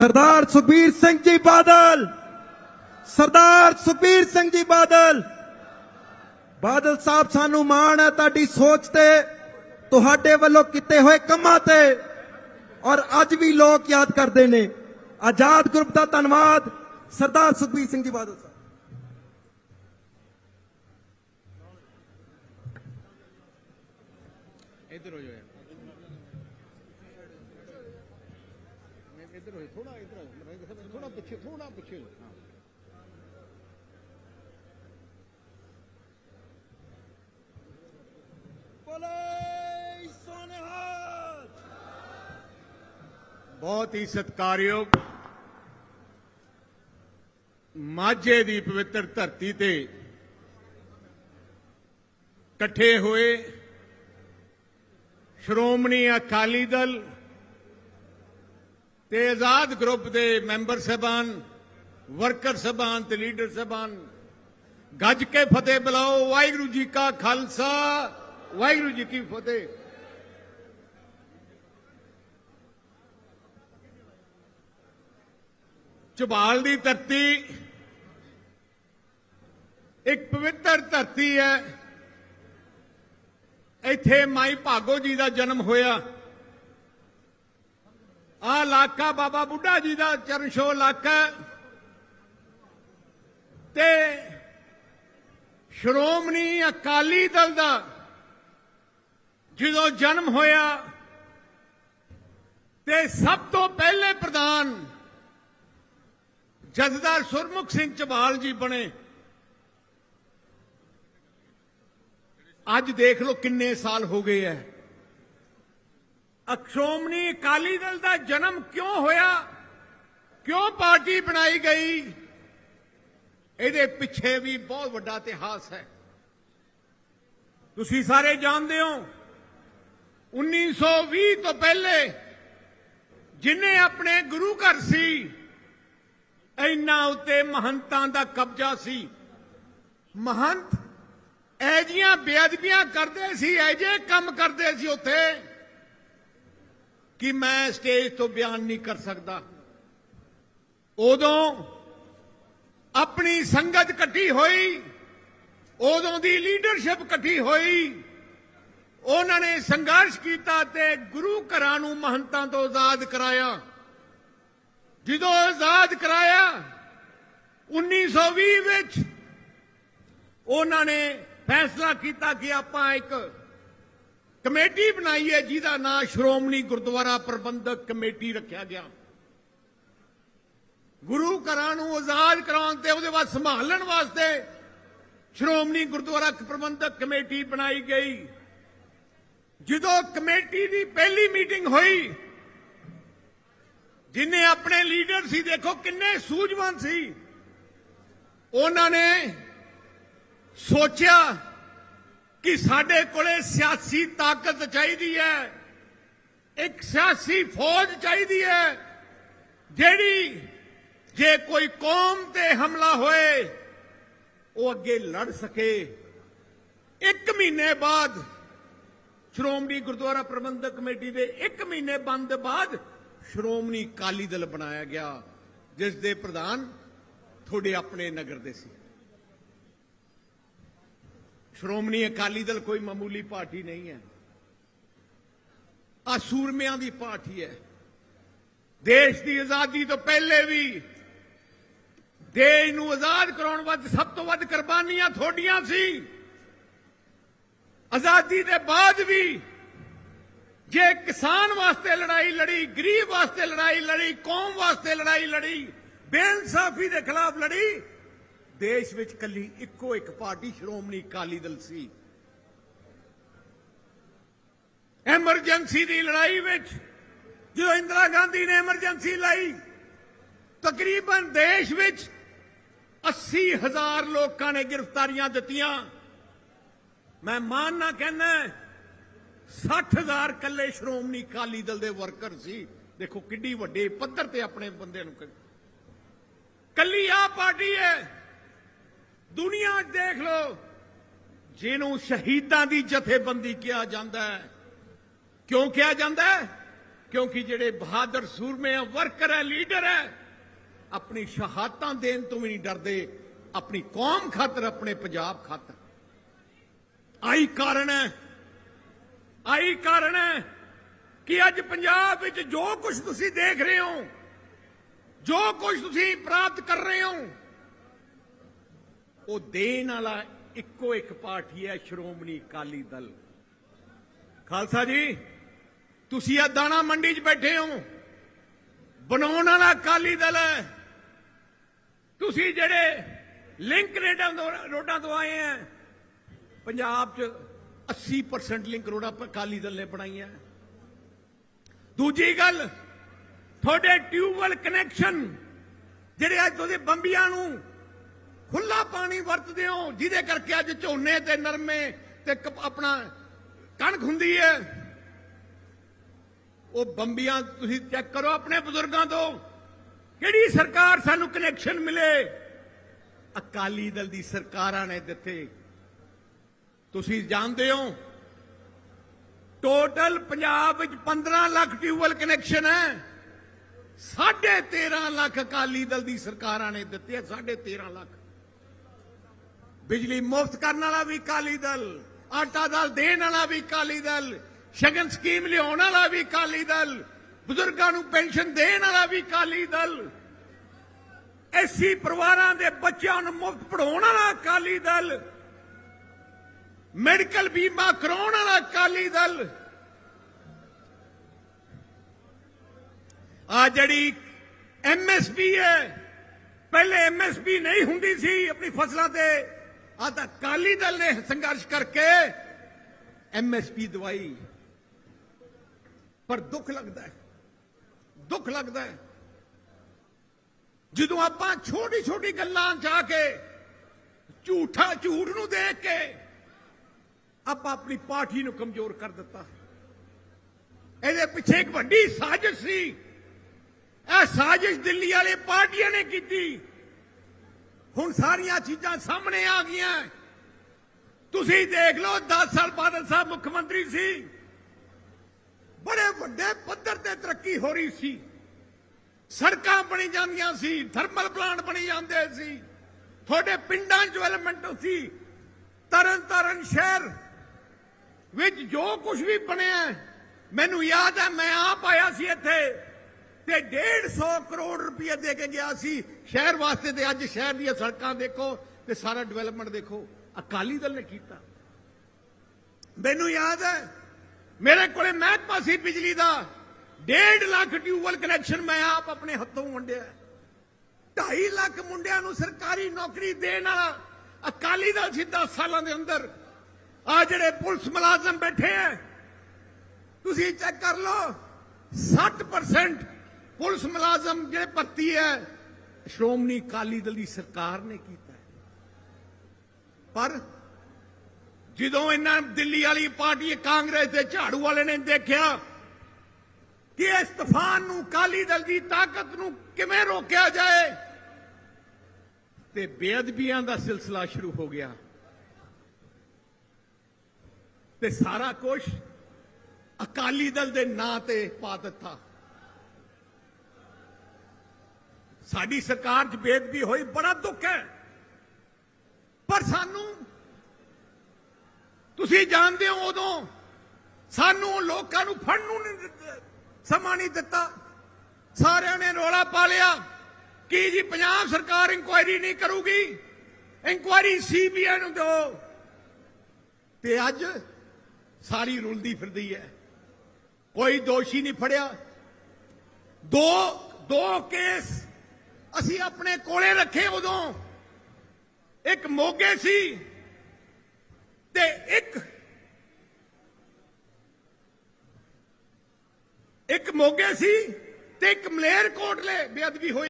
ਸਰਦਾਰ ਸੁਖਬੀਰ ਸਿੰਘ ਜੀ ਬਾਦਲ, ਸਰਦਾਰ ਸੁਖਬੀਰ ਸਿੰਘ ਜੀ ਬਾਦਲ ਬਾਦਲ ਸਾਹਿਬ ਸਾਨੂੰ ਮਾਣ ਹੈ ਤੁਹਾਡੀ ਸੋਚ ਤੇ, ਤੁਹਾਡੇ ਵੱਲੋਂ ਕੀਤੇ ਹੋਏ ਕੰਮਾਂ ਤੇ, ਔਰ ਅੱਜ ਵੀ ਲੋਕ ਯਾਦ ਕਰਦੇ ਨੇ। ਆਜ਼ਾਦ ਗਰੁੱਪ ਦਾ ਧੰਨਵਾਦ ਸਰਦਾਰ ਸੁਖਬੀਰ ਸਿੰਘ ਜੀ ਬਾਦਲ ਸਾਹਿਬ। ਇੱਧਰ ਹੋ ਜਾਓ ਯਾਰ ਮੈਂ ਇੱਧਰ ਹੋ ਥੋੜਾ ਇੱਧਰ ਆ ਜਾਓ। ਥੋੜਾ ਪਿੱਛੇ ਥੋੜਾ ਪਿੱਛੇ ਹੋ ਜਾਓ। ਹਾਂ ਬੋਲੇ ਸੋਨਿਹਾਲ ਬਹੁਤ ਹੀ ਸਤਿਕਾਰਯੋਗ ਮਾਝੇ ਦੀ ਪਵਿੱਤਰ ਧਰਤੀ ਤੇ ਇਕੱਠੇ ਹੋਏ ਸ਼੍ਰੋਮਣੀ ਅਕਾਲੀ ਦਲ ਤੇ ਆਜ਼ਾਦ ਗਰੁੱਪ ਦੇ ਮੈਂਬਰ ਸਹਿਬਾਨ, ਵਰਕਰ ਸਹਿਬਾਨ ਤੇ ਲੀਡਰ ਸਹਿਬਾਨ, ਗੱਜ ਕੇ ਫਤਿਹ ਬੁਲਾਓ, ਵਾਹਿਗੁਰੂ ਜੀ ਕਾ ਖਾਲਸਾ, ਵਾਹਿਗੁਰੂ ਜੀ ਕੀ ਫਤਿਹ। ਝਬਾਲ ਦੀ ਧਰਤੀ ਇੱਕ ਪਵਿੱਤਰ ਧਰਤੀ ਹੈ। ਇੱਥੇ ਮਾਈ ਭਾਗੋ ਜੀ ਦਾ ਜਨਮ ਹੋਇਆ। ਆ ਇਲਾਕਾ ਬਾਬਾ ਬੁੱਢਾ ਜੀ ਦਾ ਚਰਨਸ਼ੋ ਇਲਾਕਾ ਤੇ ਸ਼੍ਰੋਮਣੀ ਅਕਾਲੀ ਦਲ ਦਾ ਜਦੋਂ ਜਨਮ ਹੋਇਆ, ਤੇ ਸਭ ਤੋਂ ਪਹਿਲੇ ਪ੍ਰਧਾਨ ਜਥੇਦਾਰ ਸੁਰਮੁਖ ਸਿੰਘ ਚਬਾਲ ਜੀ ਬਣੇ। ਅੱਜ ਦੇਖ ਲਓ ਕਿੰਨੇ ਸਾਲ ਹੋ ਗਏ ਐ। ਅਕਸ਼ੋਮਣੀ ਅਕਾਲੀ ਦਲ ਦਾ ਜਨਮ ਕਿਉਂ ਹੋਇਆ? ਕਿਉਂ ਪਾਰਟੀ ਬਣਾਈ ਗਈ? ਇਹਦੇ ਪਿੱਛੇ ਵੀ ਬਹੁਤ ਵੱਡਾ ਇਤਿਹਾਸ ਹੈ। ਤੁਸੀਂ ਸਾਰੇ ਜਾਣਦੇ ਹੋ 1920 ਤੋਂ ਪਹਿਲੇ ਜਿਨੇ ਆਪਣੇ ਗੁਰੂ ਘਰ ਸੀ, ਇੰਨਾ ਉਤੇ ਮਹੰਤਾਂ ਦਾ ਕਬਜ਼ਾ ਸੀ। ਮਹੰਤ ਐਜੀਆਂ ਬੇਅਦਬੀਆਂ ਕਰਦੇ ਸੀ ਐਜੇ ਕੰਮ ਕਰਦੇ ਸੀ ਉੱਥੇ। ਕਿ ਮੈਂ ਸਟੇਜ ਤੋਂ ਬਿਆਨ ਨਹੀਂ ਕਰ ਸਕਦਾ। ਉਦੋਂ ਆਪਣੀ ਸੰਗਤ ਇਕੱਠੀ ਹੋਈ, ਉਦੋਂ ਦੀ ਲੀਡਰਸ਼ਿਪ ਇਕੱਠੀ ਹੋਈ, ਉਹਨਾਂ ਨੇ ਸੰਘਰਸ਼ ਕੀਤਾ ਤੇ ਗੁਰੂ ਘਰਾਂ ਨੂੰ ਮਹੰਤਾਂ ਤੋਂ ਆਜ਼ਾਦ ਕਰਾਇਆ। ਜਦੋਂ ਆਜ਼ਾਦ ਕਰਾਇਆ 1920 ਵਿੱਚ ਉਹਨਾਂ ਨੇ ਫੈਸਲਾ ਕੀਤਾ ਕਿ ਆਪਾਂ ਇੱਕ ਕਮੇਟੀ ਬਣਾਈ ਹੈ, ਜਿਹਦਾ ਨਾਂ ਸ਼੍ਰੋਮਣੀ ਗੁਰਦੁਆਰਾ ਪ੍ਰਬੰਧਕ ਕਮੇਟੀ ਰੱਖਿਆ ਗਿਆ। ਗੁਰੂ ਘਰਾਂ ਨੂੰ ਆਜ਼ਾਦ ਕਰਾਉਣ ਤੇ ਉਹਦੇ ਬਾਅਦ ਸੰਭਾਲਣ ਵਾਸਤੇ ਸ਼੍ਰੋਮਣੀ ਗੁਰਦੁਆਰਾ ਪ੍ਰਬੰਧਕ ਕਮੇਟੀ ਬਣਾਈ ਗਈ। ਜਦੋਂ ਕਮੇਟੀ ਦੀ ਪਹਿਲੀ ਮੀਟਿੰਗ ਹੋਈ, ਜਿਨੇ ਆਪਣੇ ਲੀਡਰ ਸੀ, ਦੇਖੋ ਕਿੰਨੇ ਸੂਝਵਾਨ ਸੀ। ਉਹਨਾਂ ਨੇ ਸੋਚਿਆ ਕਿ ਸਾਡੇ ਕੋਲੇ ਸਿਆਸੀ ਤਾਕਤ ਚਾਹੀਦੀ ਹੈ। ਇੱਕ ਸਿਆਸੀ ਫੌਜ ਚਾਹੀਦੀ ਹੈ, ਜਿਹੜੀ ਜੇ ਕੋਈ ਕੌਮ ਤੇ ਹਮਲਾ ਹੋਏ, ਉਹ ਅੱਗੇ ਲੜ ਸਕੇ। ਇੱਕ ਮਹੀਨੇ ਬਾਅਦ ਸ਼੍ਰੋਮਣੀ ਗੁਰਦੁਆਰਾ ਪ੍ਰਬੰਧਕ ਕਮੇਟੀ ਦੇ 1 ਮਹੀਨੇ ਬੰਦ ਬਾਅਦ ਸ਼੍ਰੋਮਣੀ ਅਕਾਲੀ ਦਲ ਬਣਾਇਆ ਗਿਆ, ਜਿਸ ਦੇ ਪ੍ਰਧਾਨ ਤੁਹਾਡੇ ਆਪਣੇ ਨਗਰ ਦੇ ਸੀ। ਸ਼੍ਰੋਮਣੀ ਅਕਾਲੀ ਦਲ ਕੋਈ ਮਾਮੂਲੀ ਪਾਰਟੀ ਨਹੀਂ ਹੈ। ਆ ਸੂਰਮਿਆਂ ਦੀ ਪਾਰਟੀ ਹੈ। ਦੇਸ਼ ਦੀ ਆਜ਼ਾਦੀ ਤੋਂ ਪਹਿਲੇ ਵੀ ਦੇਸ਼ ਨੂੰ ਆਜ਼ਾਦ ਕਰਾਉਣ ਵਾਸਤੇ ਸਭ ਤੋਂ ਵੱਧ ਕੁਰਬਾਨੀਆਂ ਤੁਹਾਡੀਆਂ ਸੀ। ਆਜ਼ਾਦੀ ਦੇ ਬਾਅਦ ਵੀ ਜੇ ਕਿਸਾਨ ਵਾਸਤੇ ਲੜਾਈ ਲੜੀ, ਗਰੀਬ ਵਾਸਤੇ ਲੜਾਈ ਲੜੀ, ਕੌਮ ਵਾਸਤੇ ਲੜਾਈ ਲੜੀ, ਬੇਇਨਸਾਫੀ ਦੇ ਖਿਲਾਫ ਲੜੀ ਦੇਸ਼ ਵਿੱਚ ਕੱਲੀ ਇੱਕੋ ਇੱਕ ਪਾਰਟੀ ਸ਼੍ਰੋਮਣੀ ਅਕਾਲੀ ਦਲ ਸੀ। ਐਮਰਜੈਂਸੀ ਦੀ ਲੜਾਈ ਵਿੱਚ ਜਦੋਂ ਇੰਦਰਾ ਗਾਂਧੀ ਨੇ ਐਮਰਜੈਂਸੀ ਲਾਈ, ਤਕਰੀਬਨ ਦੇਸ਼ ਵਿੱਚ 80 ਹਜ਼ਾਰ ਲੋਕਾਂ ਨੇ ਗ੍ਰਿਫਤਾਰੀਆਂ ਦਿੱਤੀਆਂ। ਮੈਂ ਮਾਨ ਨਾ ਕਹਿੰਦਾ 60000 ਕੱਲੇ ਸ਼੍ਰੋਮਣੀ ਅਕਾਲੀ ਦਲ ਦੇ ਵਰਕਰ ਸੀ। ਦੇਖੋ ਕਿੱਡੀ ਵੱਡੇ ਪੱਧਰ ਤੇ ਆਪਣੇ ਬੰਦੇ ਨੂੰ ਕ- ਕੱਲੀ ਆ ਪਾਰਟੀ ਹੈ। ਦੁਨੀਆ 'ਚ ਦੇਖ ਲਓ, ਜਿਹਨੂੰ ਸ਼ਹੀਦਾਂ ਦੀ ਜਥੇਬੰਦੀ ਕਿਹਾ ਜਾਂਦਾ ਹੈ। ਕਿਉਂ ਕਿਹਾ ਜਾਂਦਾ ਹੈ? ਕਿਉਂਕਿ ਜਿਹੜੇ ਬਹਾਦਰ ਸੂਰਮੇ ਆ, ਵਰਕਰ ਹੈ, ਲੀਡਰ ਹੈ, ਆਪਣੀ ਸ਼ਹਾਦਤਾਂ ਦੇਣ ਤੋਂ ਵੀ ਨਹੀਂ ਡਰਦੇ। ਆਪਣੀ ਕੌਮ ਖਾਤਰ, ਆਪਣੇ ਪੰਜਾਬ ਖਾਤਰ। ਆਈ ਕਾਰਨ ਹੈ, ਆਈ ਕਾਰਨ ਹੈ ਕਿ ਅੱਜ ਪੰਜਾਬ ਵਿੱਚ ਜੋ ਕੁਝ ਤੁਸੀਂ ਦੇਖ ਰਹੇ ਹੋ, ਜੋ ਕੁਝ ਤੁਸੀਂ ਪ੍ਰਾਪਤ ਕਰ ਰਹੇ ਹੋ ਉਹ ਦੇਣ ਵਾਲਾ ਇੱਕੋ ਇੱਕ ਪਾਰਟੀ ਹੈ ਸ਼੍ਰੋਮਣੀ ਅਕਾਲੀ ਦਲ। ਖਾਲਸਾ ਜੀ, ਤੁਸੀਂ ਆ ਦਾਣਾ ਮੰਡੀ 'ਚ ਬੈਠੇ ਹੋ। ਬਣਾਉਣ ਵਾਲਾ ਅਕਾਲੀ ਦਲ ਹੈ। ਤੁਸੀਂ ਜਿਹੜੇ ਲਿੰਕ ਰੇਡਾਂ ਤੋਂ, ਰੋਡਾਂ ਤੋਂ ਆਏ ਆ ਪੰਜਾਬ 'ਚ 80% ਲਿੰਕ ਰੋਡਾਂ ਪਰ ਅਕਾਲੀ ਦਲ ਨੇ ਬਣਾਈਆਂ। ਦੂਜੀ ਗੱਲ, ਤੁਹਾਡੇ ਟਿਊਬਵੈਲ ਕਨੈਕਸ਼ਨ, ਜਿਹੜੇ ਅੱਜ ਤੁਸੀਂ ਬੰਬੀਆਂ ਨੂੰ ਖੁੱਲਾ ਪਾਣੀ ਵਰਤਦੇ ਹੋ, ਜਿਹਦੇ ਕਰਕੇ ਅੱਜ ਝੋਨੇ ਤੇ ਨਰਮੇ ਤੇ ਆਪਣਾ ਕਣਕ ਹੁੰਦੀ ਹੈ। ਉਹ ਬੰਬੀਆਂ ਤੁਸੀਂ ਚੈੱਕ ਕਰੋ ਆਪਣੇ ਬਜ਼ੁਰਗਾਂ ਤੋਂ, ਕਿਹੜੀ ਸਰਕਾਰ ਸਾਨੂੰ ਕਨੈਕਸ਼ਨ ਮਿਲੇ? ਅਕਾਲੀ ਦਲ ਦੀ ਸਰਕਾਰਾਂ ਨੇ ਦਿੱਤੇ। ਤੁਸੀਂ ਜਾਣਦੇ ਹੋ ਟੋਟਲ ਪੰਜਾਬ ਵਿੱਚ 15 ਲੱਖ ਟਿਊਬਵੈਲ ਕਨੈਕਸ਼ਨ ਹੈ। 13.5 ਲੱਖ ਅਕਾਲੀ ਦਲ ਦੀ ਸਰਕਾਰਾਂ ਨੇ ਦਿੱਤੇ ਹੈ 13.5 ਲੱਖ। ਬਿਜਲੀ ਮੁਫਤ ਕਰਨ ਵਾਲਾ ਵੀ ਅਕਾਲੀ ਦਲ, ਆਟਾ ਦਾਲ ਦੇਣ ਵਾਲਾ ਵੀ ਅਕਾਲੀ ਦਲ, ਸ਼ਗਨ ਸਕੀਮ ਲਿਆਉਣ ਵਾਲਾ ਵੀ ਅਕਾਲੀ ਦਲ, ਬਜ਼ੁਰਗਾਂ ਨੂੰ ਪੈਨਸ਼ਨ ਦੇਣ ਵਾਲਾ ਵੀ ਅਕਾਲੀ ਦਲ, ਐਸੀ ਪਰਿਵਾਰਾਂ ਦੇ ਬੱਚਿਆਂ ਨੂੰ ਮੁਫਤ ਪੜਾਉਣ ਵਾਲਾ ਅਕਾਲੀ ਦਲ, ਮੈਡੀਕਲ ਬੀਮਾ ਕਰਾਉਣ ਵਾਲਾ ਅਕਾਲੀ ਦਲ। ਆ ਜਿਹੜੀ ਐਮਐਸਪੀ ਹੈ, ਪਹਿਲੇ ਐਮਐਸਪੀ ਨਹੀਂ ਹੁੰਦੀ ਸੀ, ਆਪਣੀ ਫਸਲਾਂ ਤੇ ਆ ਤਾਂ ਅਕਾਲੀ ਦਲ ਨੇ ਸੰਘਰਸ਼ ਕਰਕੇ ਐਮਐਸਪੀ ਦਵਾਈ ਪਰ ਦੁੱਖ ਲੱਗਦਾ ਹੈ ਦੁੱਖ ਲੱਗਦਾ ਹੈ ਜਦੋਂ ਆਪਾਂ ਛੋਟੀ ਛੋਟੀ ਗੱਲਾਂ ਜਾ ਕੇ ਝੂਠਾ ਝੂਠ ਨੂੰ ਦੇਖ ਕੇ ਆਪਾਂ ਆਪਣੀ ਪਾਰਟੀ ਨੂੰ ਕਮਜ਼ੋਰ ਕਰ ਦਿੱਤਾ ਇਹਦੇ ਪਿੱਛੇ ਇੱਕ ਵੱਡੀ ਸਾਜ਼ਿਸ਼ ਸੀ ਇਹ ਸਾਜ਼ਿਸ਼ ਦਿੱਲੀ ਵਾਲੇ ਪਾਰਟੀਆਂ ਨੇ ਕੀਤੀ ਹੁਣ ਸਾਰੀਆਂ ਚੀਜ਼ਾਂ ਸਾਹਮਣੇ ਆ ਗਈਆਂ। ਤੁਸੀਂ ਦੇਖ ਲਓ 10 ਸਾਲ ਬਾਦਲ ਸਾਹਿਬ ਮੁੱਖ ਮੰਤਰੀ ਸੀ। ਬੜੇ ਵੱਡੇ ਪੱਧਰ ਤੇ ਤਰੱਕੀ ਹੋ ਰਹੀ ਸੀ। ਸੜਕਾਂ ਬਣੀ ਜਾਂਦੀਆਂ ਸੀ, ਥਰਮਲ ਪਲਾਂਟ ਬਣੀ ਜਾਂਦੇ ਸੀ। ਤੁਹਾਡੇ ਪਿੰਡਾਂ 'ਚ ਡਿਵੈਲਪਮੈਂਟ ਸੀ। ਤਰਨ ਤਾਰਨ ਸ਼ਹਿਰ ਵਿੱਚ ਜੋ ਕੁਝ ਵੀ ਬਣਿਆ, ਮੈਨੂੰ ਯਾਦ ਹੈ, ਮੈਂ ਆਪ ਆਇਆ ਸੀ ਇੱਥੇ। ਤੇ 150 ਕਰੋੜ ਰੁਪਏ ਦੇ ਕੇ ਗਿਆ ਸੀ। ਸ਼ਹਿਰ ਵਾਸਤੇ ਤੇ ਅੱਜ ਸ਼ਹਿਰ ਦੀਆਂ ਸੜਕਾਂ ਦੇਖੋ ਤੇ ਸਾਰਾ ਡਿਵੈਲਪਮੈਂਟ ਦੇਖੋ। ਅਕਾਲੀ ਦਲ ਨੇ ਕੀਤਾ। ਮੈਨੂੰ ਯਾਦ ਹੈ, ਮੇਰੇ ਕੋਲੇ ਮਹਿਕਮਾ ਸੀ ਬਿਜਲੀ ਦਾ। 1.5 ਲੱਖ ਟਿਊਬਵੈਲ ਕਨੈਕਸ਼ਨ ਮੈਂ ਆਪ ਆਪਣੇ ਹੱਥੋਂ ਵੰਡਿਆ। 2.5 ਲੱਖ ਮੁੰਡਿਆਂ ਨੂੰ ਸਰਕਾਰੀ ਨੌਕਰੀ ਦੇਣ ਵਾਲਾ ਅਕਾਲੀ ਦਲ ਸੀ 10 ਸਾਲਾਂ ਦੇ ਅੰਦਰ। ਆ ਜਿਹੜੇ ਪੁਲਿਸ ਮੁਲਾਜ਼ਮ ਬੈਠੇ ਆ ਤੁਸੀਂ ਚੈੱਕ ਕਰ ਲਓ 60% ਪੁਲਿਸ ਮੁਲਾਜ਼ਮ ਜਿਹੜੇ ਭਰਤੀ ਹੈ, ਸ਼੍ਰੋਮਣੀ ਅਕਾਲੀ ਦਲ ਦੀ ਸਰਕਾਰ ਨੇ ਕੀਤਾ ਪਰ ਜਦੋਂ ਇਹਨਾਂ ਦਿੱਲੀ ਵਾਲੀ ਪਾਰਟੀ ਕਾਂਗਰਸ ਤੇ ਝਾੜੂ ਵਾਲੇ ਨੇ ਦੇਖਿਆ ਕਿ ਇਸ ਤੂਫਾਨ ਨੂੰ ਅਕਾਲੀ ਦਲ ਦੀ ਤਾਕਤ ਨੂੰ ਕਿਵੇਂ ਰੋਕਿਆ ਜਾਏ, ਤੇ ਬੇਅਦਬੀਆਂ ਦਾ ਸਿਲਸਿਲਾ ਸ਼ੁਰੂ ਹੋ ਗਿਆ। ਤੇ ਸਾਰਾ ਕੁਝ ਅਕਾਲੀ ਦਲ ਦੇ ਨਾਂ ਤੇ ਪਾ ਦਿੱਤਾ। ਸਾਡੀ ਸਰਕਾਰ 'ਚ ਬੇਦਬੀ ਹੋਈ, ਬੜਾ ਦੁੱਖ ਹੈ। ਪਰ ਸਾਨੂੰ, ਤੁਸੀਂ ਜਾਣਦੇ ਹੋ ਉਦੋਂ ਸਾਨੂੰ ਲੋਕਾਂ ਨੂੰ ਫੜਨ ਨੂੰ ਨਹੀਂ ਸਮਾਂ ਨਹੀਂ ਦਿੱਤਾ। ਸਾਰਿਆਂ ਨੇ ਰੋਲਾ ਪਾ ਲਿਆ। ਕਿ ਜੀ, ਪੰਜਾਬ ਸਰਕਾਰ ਇਨਕੁਆਇਰੀ ਨਹੀਂ ਕਰੂਗੀ? ਇਨਕੁਆਇਰੀ ਸੀਬੀਆਈ ਨੂੰ ਦਿਓ। ਤੇ ਅੱਜ ਸਾਰੀ ਰੁਲਦੀ ਫਿਰਦੀ ਹੈ। ਕੋਈ ਦੋਸ਼ੀ ਨਹੀਂ ਫੜਿਆ। ਦੋ ਦੋ ਕੇਸ ਅਸੀਂ ਆਪਣੇ ਕੋਲੇ ਰੱਖੇ ਉਦੋਂ। ਇੱਕ ਮੋਗੇ ਸੀ ਤੇ ਇੱਕ ਇੱਕ ਮੋਗੇ ਸੀ ਤੇ ਇੱਕ ਮਲੇਰ ਕੋਟਲੇ ਬੇਅਦਬੀ ਹੋਈ।